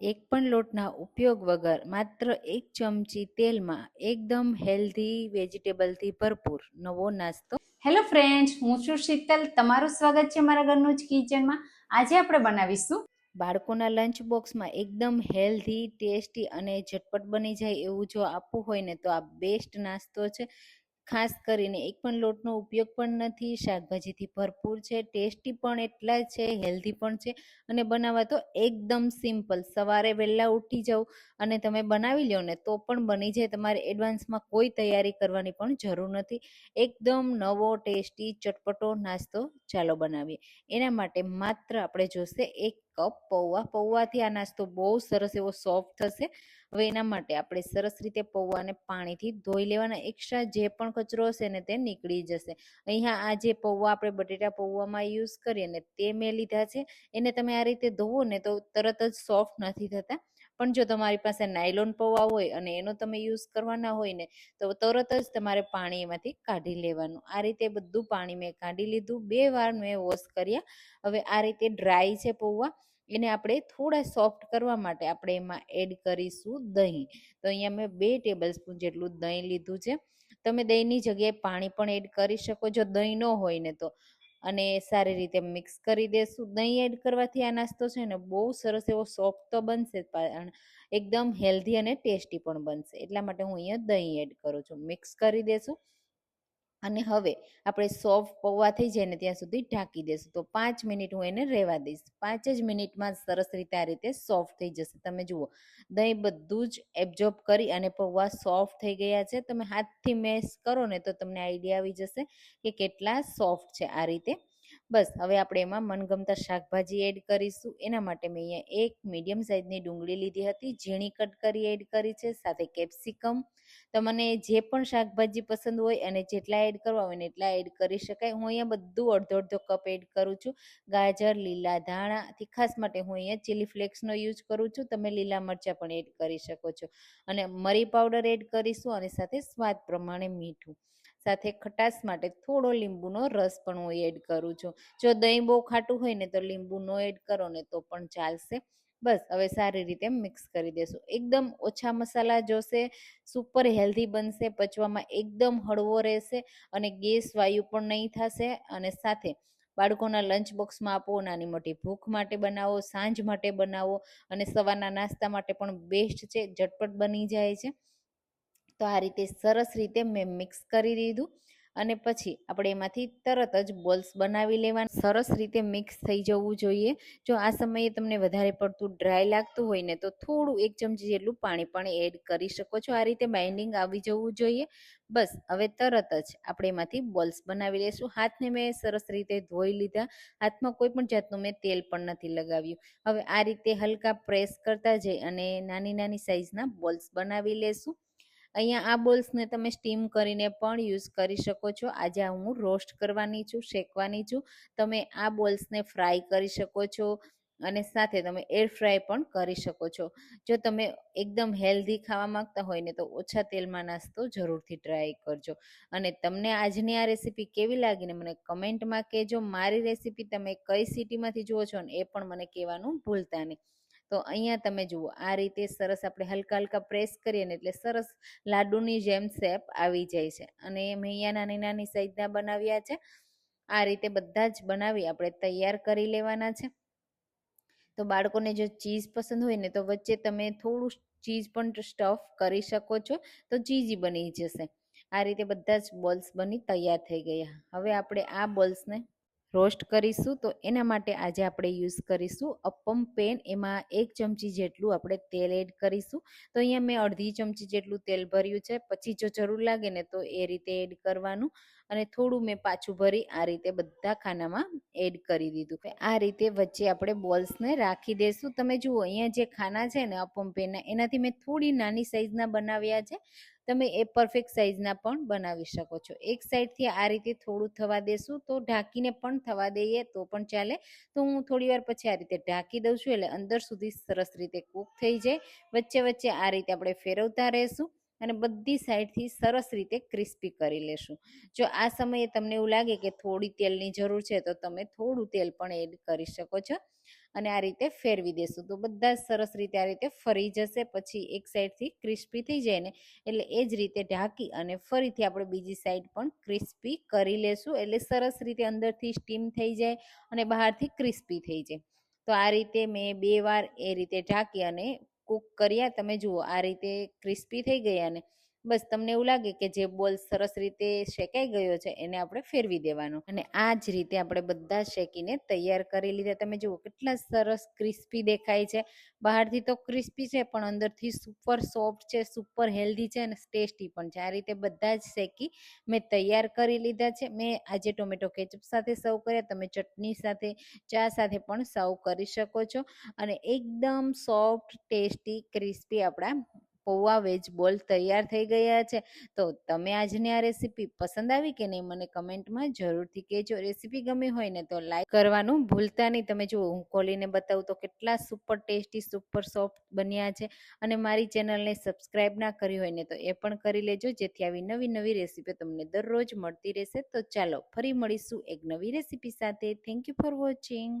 એક પણ લોટના ઉપયોગ વગર માત્ર એક ચમચી તેલમાં એકદમ હેલ્ધી વેજીટેબલથી ભરપૂર નવો નાસ્તો. હેલો ફ્રેન્ડ્સ હું છું શીતલ. તમારું સ્વાગત છે મારા ઘરનું જ કિચનમાં આજે આપણે બનાવીશું. બાળકોના લંચ બોક્સમાં એકદમ હેલ્ધી ટેસ્ટી અને ઝટપટ બની જાય એવું જો આપવું હોય ને તો આ બેસ્ટ નાસ્તો છે. ખાસ કરીને એક પણ લોટનો ઉપયોગ પણ નથી, શાકભાજીથી ભરપૂર છે, ટેસ્ટી પણ એટલા છે, હેલ્ધી પણ છે અને બનાવવા તો એકદમ સિમ્પલ. સવારે વહેલા ઉઠી જાઓ અને તમે બનાવી લો ને તો પણ બની જાય, તમારે એડવાન્સમાં કોઈ તૈયારી કરવાની પણ જરૂર નથી. એકદમ નવો, ટેસ્ટી, ચટપટો નાસ્તો ચાલો બનાવીએ. એના માટે માત્ર આપણે જોશે એક કપ પૌવા. પૌવાથી આ નાસ્તો બહુ સરસ એવો સોફ્ટ થશે. હવે એના માટે આપણે સરસ રીતે પૌવાને પાણીથી ધોઈ લેવાના. એક્સ્ટ્રા જે પણ કચરો હશે ને તે નીકળી જશે. અહીંયા આ જે પૌવા આપણે બટેટા પૌવામાં યુઝ કરીએ ને તે મેં લીધા છે. એને તમે આ રીતે ધોવો ને તો તરત જ સોફ્ટ નથી થતા. પણ જો તમારી પાસે નાયલોન પૌવા હોય અને એનો તમે યુઝ કરવાના હોય ને, તો તરત જ તમારે પાણી એમાંથી કાઢી લેવાનું. આ રીતે બધું પાણી મેં કાઢી લીધું. બે વાર મેં વોશ કર્યા. હવે આ રીતે ડ્રાય છે પૌવા. એને આપણે થોડા સોફ્ટ કરવા માટે આપણે એમાં એડ કરીશું દહીં. તો અહીંયા મેં બે ટેબલ સ્પૂન જેટલું દહીં લીધું છે. તમે દહીંની જગ્યાએ પાણી પણ એડ કરી શકો. જો દહીં ન હોય ને તો. અને સારી રીતે મિક્સ કરી દેશું. દહીં એડ કરવાથી આ નાસ્તો છે ને બહુ સરસ એવો સોફ્ટ તો બનશે પણ એકદમ હેલ્ધી અને ટેસ્ટી પણ બનશે. એટલા માટે હું અહીંયા દહીં એડ કરું છું. મિક્સ કરી દેશું. અને હવે આપણે સોફ્ટ પૌવા થઈ જાય ને ત્યાં સુધી ઢાંકી દઈશું તો પાંચ મિનિટ હું એને રહેવા દઈશ. પાંચ જ મિનિટમાં સરસ રીતે આ રીતે સોફ્ટ થઈ જશે. તમે જુઓ, દહીં બધું જ એબ્ઝોર્બ કરી અને પૌવા સોફ્ટ થઈ ગયા છે. તમે હાથથી મેશ કરો ને તો તમને આઈડિયા આવી જશે કે કેટલા સોફ્ટ છે આ રીતે. બસ, હવે આપણે એમાં મનગમતા શાકભાજી એડ કરીશું. એના માટે મેં અહીંયા એક મીડિયમ સાઇઝની ડુંગળી લીધી હતી. ઝીણી કટ કરી એડ કરી છે. સાથે કેપ્સિકમ તમને જે પણ શાકભાજી પસંદ હોય અને જેટલા એડ કરવા હોય ને એટલા એડ કરી શકાય. હું અહીંયા બધું અડધો અડધો કપ એડ કરું છું. ગાજર, લીલા ધાણા તીખાસ માટે હું અહીંયા ચીલી ફ્લેક્સનો યુઝ કરું છું. તમે લીલા મરચાં પણ એડ કરી શકો છો. અને મરી પાવડર એડ કરીશું અને સાથે સ્વાદ પ્રમાણે મીઠું. સાથે ખટાશ માટે થોડો લીંબુનો રસ પણ હું એડ કરું છું. જો દહીં બહુ ખાટું હોય ને તો લીંબુ નો એડ કરો ને તો પણ ચાલશે. બસ, હવે સારી રીતે મિક્સ કરી દેશું. એકદમ ઓછા મસાલા જોશે, સુપર હેલ્ધી બનશે, પચવામાં એકદમ હળવો રહેશે અને ગેસ વાયુ પણ નહીં થશે. અને સાથે બાળકોના લંચ બોક્સમાં આપો, નાની મોટી ભૂખ માટે બનાવો, સાંજ માટે બનાવો અને સવારના નાસ્તા માટે પણ બેસ્ટ છે, ઝટપટ બની જાય છે. તો આ રીતે સરસ રીતે મેં મિક્સ કરી દીધું. અને પછી આપણે એમાંથી તરત જ બોલ્સ બનાવી લેવાના. સરસ રીતે મિક્સ થઈ જવું જોઈએ. જો આ સમયે તમને વધારે પડતું ડ્રાય લાગતું હોય ને, તો થોડું એક ચમચી જેટલું પાણી પણ એડ કરી શકો છો. આ રીતે બાઇન્ડિંગ આવી જવું જોઈએ. બસ, હવે તરત જ આપણે એમાંથી બોલ્સ બનાવી લઈશું. હાથને મેં સરસ રીતે ધોઈ લીધા. હાથમાં કોઈ પણ જાતનું મેં તેલ પણ નથી લગાવ્યું. હવે આ રીતે હલકા પ્રેસ કરતા જઈ અને નાની નાની સાઇઝના બોલ્સ બનાવી લેશું અહીંયા આ બોલ્સને તમે સ્ટીમ કરીને પણ યુઝ કરી શકો છો. આજે હું રોસ્ટ કરવાની છું, શેકવાની છું. તમે આ બોલ્સને ફ્રાય કરી શકો છો અને સાથે તમે એર ફ્રાય પણ કરી શકો છો. જો તમે એકદમ હેલ્ધી ખાવા માંગતા હોય ને તો ઓછા તેલમાં નાસ્તો જરૂરથી ટ્રાય કરજો. અને તમને આજની આ રેસીપી કેવી લાગીને મને કમેન્ટમાં કહેજો. મારી રેસીપી તમે કઈ સિટીમાંથી જુઓ છો ને એ પણ મને કહેવાનું ભૂલતા નહીં. તો અહીંયા તમે જુઓ, આ રીતે સરસ આપણે હલકા હલકા પ્રેસ કરીએ ને એટલે સરસ લાડુની જેમ શેપ આવી જાય છે. અને મેં અહીંયા નાની નાની સાઈઝના બનાવ્યા છે. આ રીતે બધા જ બનાવી આપણે તૈયાર કરી લેવાના છે. તો બાળકોને જો ચીઝ પસંદ હોય ને તો વચ્ચે તમે થોડું ચીઝ પણ સ્ટફ કરી શકો છો, તો ચીઝી બની જશે. આ રીતે બધા જ બોલ્સ બની તૈયાર થઈ ગયા. હવે આપણે આ બોલ્સને રોસ્ટ કરીશું. તો એના માટે આજે આપણે યુઝ કરીશું અપમ પેન. એમાં એક ચમચી જેટલું આપણે તેલ એડ કરીશું. તો અહીંયા મેં અડધી ચમચી જેટલું તેલ ભર્યું છે. પછી જો જરૂર લાગે ને તો એ રીતે એડ કરવાનું. અને થોડું મેં પાછું ભરી આ રીતે બધા ખાનામાં એડ કરી દીધું. આ રીતે વચ્ચે આપણે બોલ્સને રાખી દઈશું તમે જુઓ, અહીંયા જે ખાના છે ને, અપમ પેનના, એનાથી મેં થોડી નાની સાઇઝના બનાવ્યા છે. તમે એ પરફેક્ટ સાઇઝના પણ બનાવી શકો છો. એક સાઈડથી આ રીતે થોડું થવા દેશું. તો ઢાંકીને પણ થવા દઈએ, તો પણ ચાલે. તો હું થોડી વાર પછી આ રીતે ઢાંકી દઉં છું, એટલે અંદર સુધી સરસ રીતે કૂક થઈ જાય. વચ્ચે વચ્ચે આ રીતે આપણે ફેરવતા રહેશું. અને બધી સાઈડથી સરસ રીતે ક્રિસ્પી કરી લેશું. જો આ સમયે તમને એવું લાગે કે થોડી તેલની જરૂર છે, તો તમે થોડું તેલ પણ એડ કરી શકો છો અને આ રીતે ફેરવી દેશું. તો બધા સરસ રીતે આ રીતે ફરી જશે, પછી એક સાઈડથી ક્રિસ્પી થઈ જાય ને, એટલે એ જ રીતે ઢાંકી અને ફરીથી આપણે બીજી સાઈડ પણ ક્રિસ્પી કરી લેશું, એટલે સરસ રીતે અંદરથી સ્ટીમ થઈ જાય અને બહારથી ક્રિસ્પી થઈ જાય. તો આ રીતે મેં બે વાર એ રીતે ઢાંકી અને કૂક કર્યા તમે જુઓ આ રીતે ક્રિસ્પી થઈ ગયા ને. બસ તમને એવું લાગે કે જે બોલ સરસ રીતે શેકાઈ ગયો છે, એને આપણે ફેરવી દેવાનો. અને આ જ રીતે આપણે બધા શેકીને તૈયાર કરી લીધા. તમે જુઓ કેટલા સરસ ક્રિસ્પી દેખાય છે. બહારથી તો ક્રિસ્પી છે, પણ અંદરથી સુપર સોફ્ટ છે, સુપર હેલ્ધી છે અને ટેસ્ટી પણ છે. આ રીતે બધા જ શેકી મેં તૈયાર કરી લીધા છે. મેં આજે ટોમેટો કેચઅપ સાથે સર્વ કર્યા. તમે ચટણી સાથે, ચા સાથે પણ સર્વ કરી શકો છો. અને એકદમ સોફ્ટ, ટેસ્ટી, ક્રિસ્પી આપણા પૌવા વેજ બોલ તૈયાર થઈ ગયા છે. તો તમે આજની આ રેસીપી પસંદ આવી કે નહીં, મને કમેન્ટમાં જરૂરથી કહેજો. રેસીપી ગમી હોય ને તો લાઈક કરવાનું ભૂલતા નહીં. તમે જુઓ, હું ખોલીને બતાવું તો કેટલા સુપર ટેસ્ટી સુપર સોફ્ટ બન્યા છે. અને મારી ચેનલને સબસ્ક્રાઈબ ના કરી હોય ને તો એ પણ કરી લેજો, જેથી આવી નવી નવી રેસીપી તમને દરરોજ મળતી રહેશે. તો ચાલો, ફરી મળીશું એક નવી રેસીપી સાથે. Thank you for watching